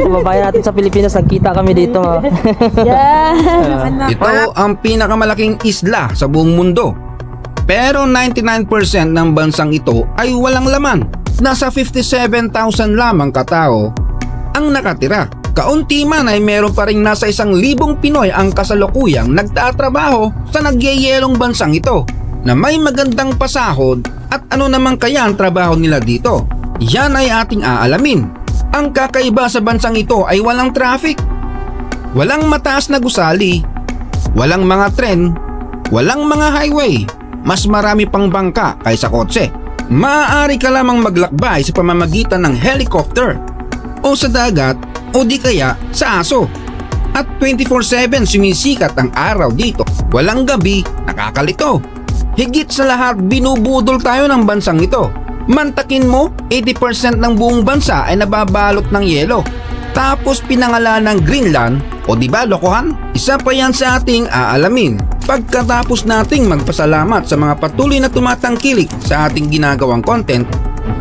kababayan natin sa Pilipinas, nagkita kami dito. oh. Yeah. Ito ang pinakamalaking isla sa buong mundo. Pero 99% ng bansang ito ay walang laman. Nasa 57,000 lamang katao ang nakatira. Kaunti man ay meron pa rin nasa isang libong Pinoy ang kasalukuyang nagtatrabaho sa nagyayelong bansang ito na may magandang pasahod at ano naman kaya ang trabaho nila dito. Yan ay ating aalamin. Ang kakaiba sa bansang ito ay walang traffic. Walang mataas na gusali, walang mga tren, walang mga highway, mas marami pang bangka kaysa kotse. Maaari ka lamang maglakbay sa pamamagitan ng helicopter o sa dagat o di kaya sa aso. At 24-7 sumisikat ang araw dito. Walang gabi, nakakalito. Higit sa lahat, binubudol tayo ng bansang ito. Mantakin mo, 80% ng buong bansa ay nababalot ng yelo. Tapos pinangalan ng Greenland, o di ba lokohan? Isa pa yan sa ating aalamin. Pagkatapos nating magpasalamat sa mga patuloy na tumatangkilik sa ating ginagawang content,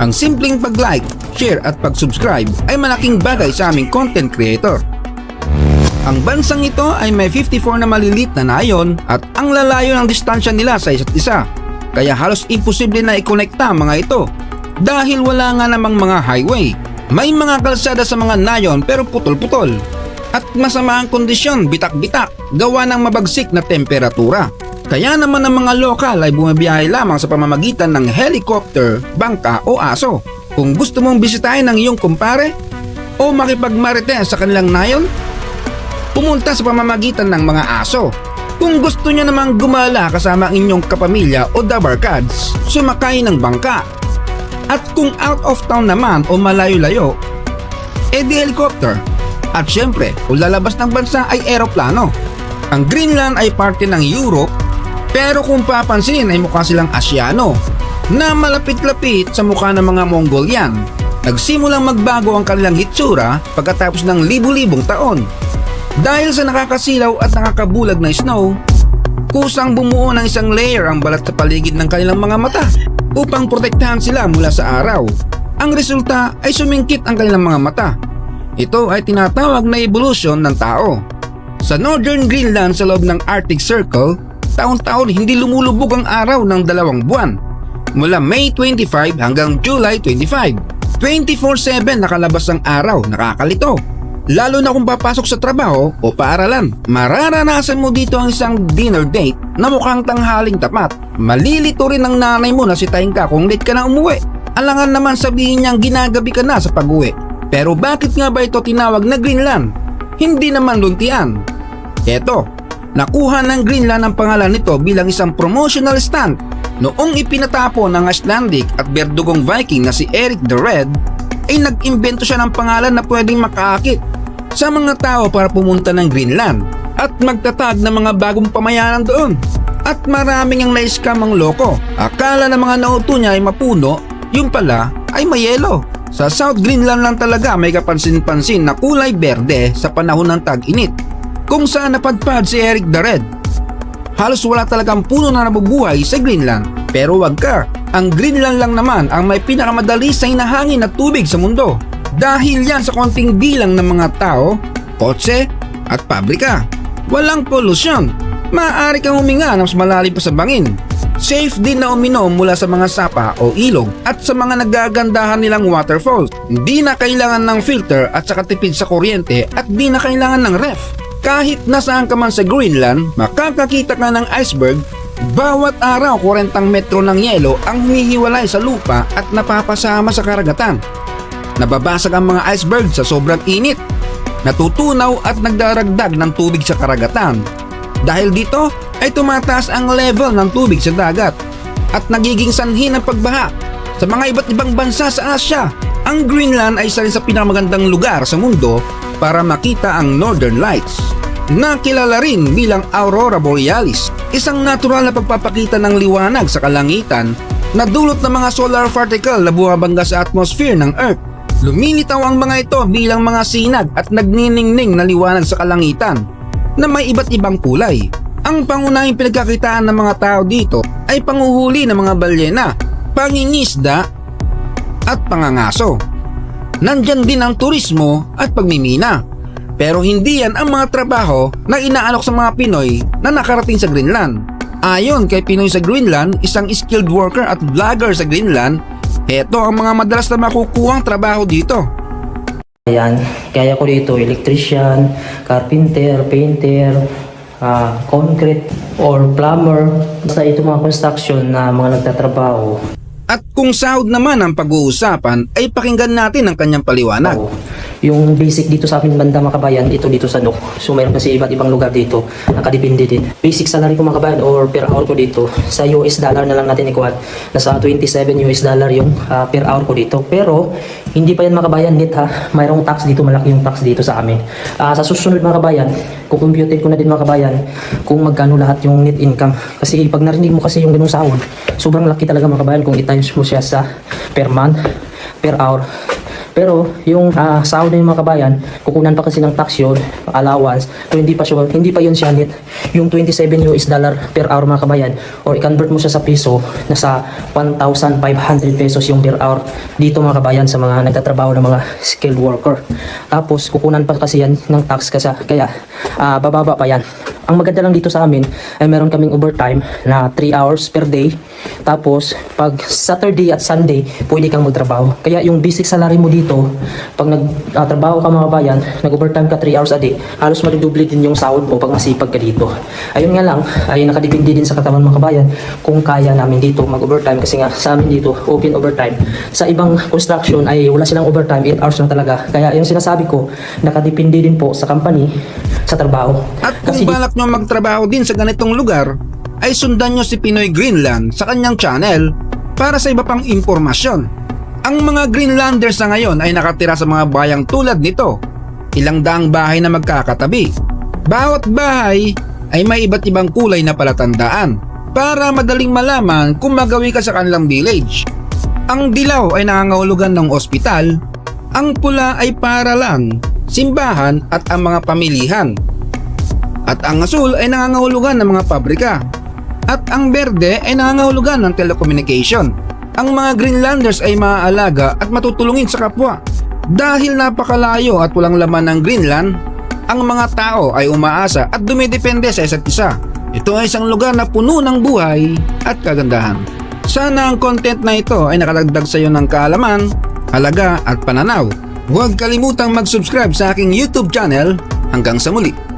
ang simpleng pag-like, share at pag-subscribe ay malaking bagay sa aming content creator. Ang bansang ito ay may 54 na malilit na nayon at ang lalayo ng distansya nila sa isa't isa. Kaya halos imposible na ikonekta ang mga ito dahil wala nga namang mga highway. May mga kalsada sa mga nayon pero putol-putol. At masama ang kondisyon, bitak-bitak, gawa ng mabagsik na temperatura. Kaya naman ang mga lokal ay bumabiyahe lamang sa pamamagitan ng helicopter, bangka o aso. Kung gusto mong bisitahin ng iyong kumpare o makipagmarites sa kanilang nayon, pumunta sa pamamagitan ng mga aso. Kung gusto nyo namang gumala kasama ang inyong kapamilya o dabarkads, sumakay ng bangka. At kung out of town naman o malayo-layo, edi helicopter. At syempre, kung lalabas ng bansa ay eroplano. Ang Greenland ay parte ng Europe, pero kung papansinin ay mukha silang Asyano na malapit-lapit sa mukha ng mga Mongolian. Nagsimulang magbago ang kanilang hitsura pagkatapos ng libu-libong taon. Dahil sa nakakasilaw at nakakabulag na snow, kusang bumuo ng isang layer ang balat sa paligid ng kanilang mga mata upang protektahan sila mula sa araw. Ang resulta ay sumingkit ang kanilang mga mata. Ito ay tinatawag na evolution ng tao. Sa Northern Greenland sa loob ng Arctic Circle, taon-taon hindi lumulubog ang araw ng dalawang buwan. Mula May 25 hanggang July 25. 24-7 nakalabas ang araw, nakakalito. Lalo na kung papasok sa trabaho o paaralan. Mararanasan mo dito ang isang dinner date na mukhang tanghaling tapat. Malilito rin ang nanay mo na sitahin ka kung late ka na umuwi. Alangan naman sabihin niyang ginagabi ka na sa pag-uwi. Pero bakit nga ba ito tinawag na Greenland? Hindi naman luntian. Eto, nakuha ng Greenland ang pangalan nito bilang isang promotional stunt noong ipinatapo ng Icelandic at berdugong Viking na si Eric the Red ay nag-imbento siya ng pangalan na pwedeng makaakit sa mga tao para pumunta ng Greenland at magtatag ng mga bagong pamayanan doon. At maraming ang na-scam ang loko. Akala ng mga nauto niya ay mapuno, yung pala ay mayelo. Sa South Greenland lang talaga may kapansin-pansin na kulay berde sa panahon ng tag-init. Kung saan napadpad si Eric the Red. Halos wala talagang puno na nabubuhay sa Greenland. Pero wag ka, ang Greenland lang naman ang may pinakamadali sa hinahangin na tubig sa mundo. Dahil yan sa konting bilang ng mga tao, kotse at pabrika. Walang polusyon. Maaari kang huminga ng mas malalim pa sa bangin. Safe din na uminom mula sa mga sapa o ilog at sa mga nagagandahan nilang waterfalls. Hindi na kailangan ng filter at saka tipid sa kuryente at di na kailangan ng ref. Kahit nasaan ka man sa Greenland, makakakita ka ng iceberg bawat araw 40 metro ng yelo ang humihiwalay sa lupa at napapasama sa karagatan. Nababasag ang mga iceberg sa sobrang init. Natutunaw at nagdaragdag ng tubig sa karagatan. Dahil dito ay tumataas ang level ng tubig sa dagat at nagiging sanhi ng pagbaha sa mga iba't ibang bansa sa Asya. Ang Greenland ay isa rin sa pinakamagandang lugar sa mundo para makita ang Northern Lights na kilala rin bilang Aurora Borealis, isang natural na pagpapakita ng liwanag sa kalangitan na dulot ng mga solar particle na bumabangga sa atmosphere ng Earth. Lumilitaw ang mga ito bilang mga sinag at nagniningning na liwanag sa kalangitan na may iba't ibang kulay. Ang pangunahing pinagkakitaan ng mga tao dito ay panguhuli ng mga balyena, pangingisda at pangangaso. Nandyan din ang turismo at pagmimina. Pero hindi yan ang mga trabaho na inaalok sa mga Pinoy na nakarating sa Greenland. Ayon kay Pinoy sa Greenland, isang skilled worker at vlogger sa Greenland, heto ang mga madalas na makukuhang trabaho dito. Ayan, kaya ko dito electrician, carpenter, painter, ah, concrete, or plumber. Basta ito mga construction na mga nagtatrabaho. At kung sahod naman ang pag-uusapan ay pakinggan natin ang kanyang paliwanag. Yung basic dito sa amin banda mga kabayan, ito dito sa NOC. So mayroon kasi iba't ibang lugar dito, nakadepende din. Basic salary ko mga kabayan or per hour ko dito, sa US dollar na lang natin ikuha. Nasa 27 US dollar yung ah, per hour ko dito. Pero hindi pa yan mga kabayan net ha. Mayroong tax dito, malaki yung tax dito sa amin. Ah, sa susunod mga kabayan, kukumputin ko na din mga kabayan kung magkano lahat yung net income. Kasi pag narinig mo kasi yung ganung sahod, sobrang laki talaga mga kabayan kung i-times mo siya sa per month, per hour. Pero yung ah, sahod ng mga kabayan, kukunan pa kasi ng tax yun, allowance. So hindi pa siya, hindi pa yun siya net. Yung 27 US dollar per hour mga kabayan or i-convert mo siya sa piso, nasa 1,500 pesos yung per hour dito mga kabayan sa mga nagtatrabaho ng mga skilled worker. Tapos kukunan pa kasi yan ng tax kasi kaya ah, bababa pa yan. Ang maganda lang dito sa amin ay meron kaming overtime na 3 hours per day. Tapos pag Saturday at Sunday, pwede kang magtrabaho. Kaya yung basic salary mo dito, pag nagtrabaho ka mga bayan, nag-overtime ka 3 hours a day, halos madudoble din yung sahod mo pag masipag ka dito. Ayun nga lang, ay nakadepende din sa katawan mga kabayan kung kaya namin dito mag-overtime kasi nga sa amin dito, open overtime. Sa ibang construction ay wala silang overtime, 8 hours lang talaga. Kaya yung sinasabi ko, nakadepende din po sa company sa trabaho. At kung Kasi balak nyo magtrabaho din sa ganitong lugar, ay sundan nyo si Pinoy Greenland sa kanyang channel para sa iba pang impormasyon. Ang mga Greenlanders na ngayon ay nakatira sa mga bayang tulad nito. Ilang daang bahay na magkakatabi. Bawat bahay ay may iba't ibang kulay na palatandaan para madaling malaman kung magawi ka sa kanilang village. Ang dilaw ay nangangahulugan ng ospital, ang pula ay paralan, simbahan at ang mga pamilihan. At ang asul ay nangangahulugan ng mga pabrika. At ang berde ay nangangahulugan ng telecommunication. Ang mga Greenlanders ay maaalaga at matutulungin sa kapwa. Dahil napakalayo at walang laman ng Greenland, ang mga tao ay umaasa at dumidepende sa isa't isa. Ito ay isang lugar na puno ng buhay at kagandahan. Sana ang content na ito ay nakadagdag sa iyo ng kaalaman, halaga at pananaw. Huwag kalimutang mag-subscribe sa aking YouTube channel. Hanggang sa muli.